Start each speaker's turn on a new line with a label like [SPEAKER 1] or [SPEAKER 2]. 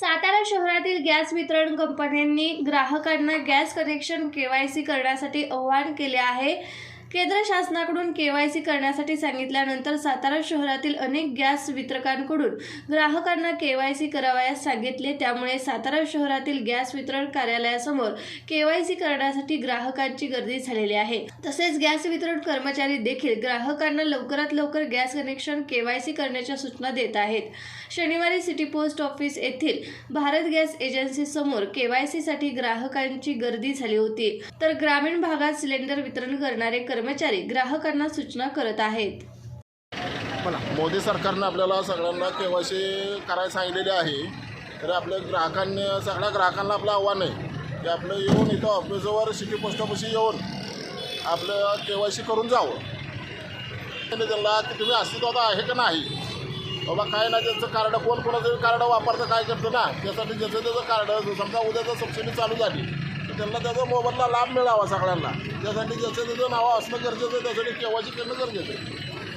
[SPEAKER 1] सातारा शहरातील गॅस वितरण कंपन्यांनी ग्राहकांना गॅस कनेक्शन केवायसी करण्यासाठी आवाहन केले आहे. केंद्र शासनाकडून केवायसी करण्यासाठी सांगितल्यानंतर सातारा शहरातील अनेक गॅस वितरकांकडून ग्राहकांना केवायसी करावयास सांगितले. त्यामुळे सातारा शहरातील गॅस वितरण कार्यालयासमोर केवायसी करण्यासाठी ग्राहकांची गर्दी झालेली आहे. तसेच गॅस वितरण कर्मचारी देखील ग्राहकांना लवकरात लवकर गॅस कनेक्शन केवायसी करण्याच्या सूचना देत आहेत. शनिवारी सिटी पोस्ट ऑफिस येथील भारत गॅस एजन्सी समोर केवायसी साठी ग्राहकांची गर्दी झाली होती. तर ग्रामीण भागात सिलेंडर वितरण करणारे कर्मचारी कर्मचारी ग्राहकांना सूचना करत आहेत.
[SPEAKER 2] पण मोदी सरकारनं आपल्याला सगळ्यांना केवायसी करायला सांगितलेले आहे. तर आपल्या ग्राहकांनी सगळ्या ग्राहकांना आपलं आव्हान आहे की आपलं येऊन इथं ऑफिसवर सिटी पोस्ट ऑफिस येऊन आपलं केवायसी करून जावं. त्यांनी त्यांना की तुम्ही अस्तित्वात आहे का नाही? बाबा काय ना त्यांचं कार्ड कोण कोणाचं कार्ड वापरतं काय करतं ना? त्यासाठी ज्याचं त्याचं कार्ड समजा उद्याचं सबसिडी चालू झाली. त्यांना त्याचा मोबदला लाभ मिळावा सगळ्यांना. त्यासाठी ज्याचं त्याचं नाव असणं गरजेचं आहे त्यासाठी केवायसी करणं गरजेचं आहे.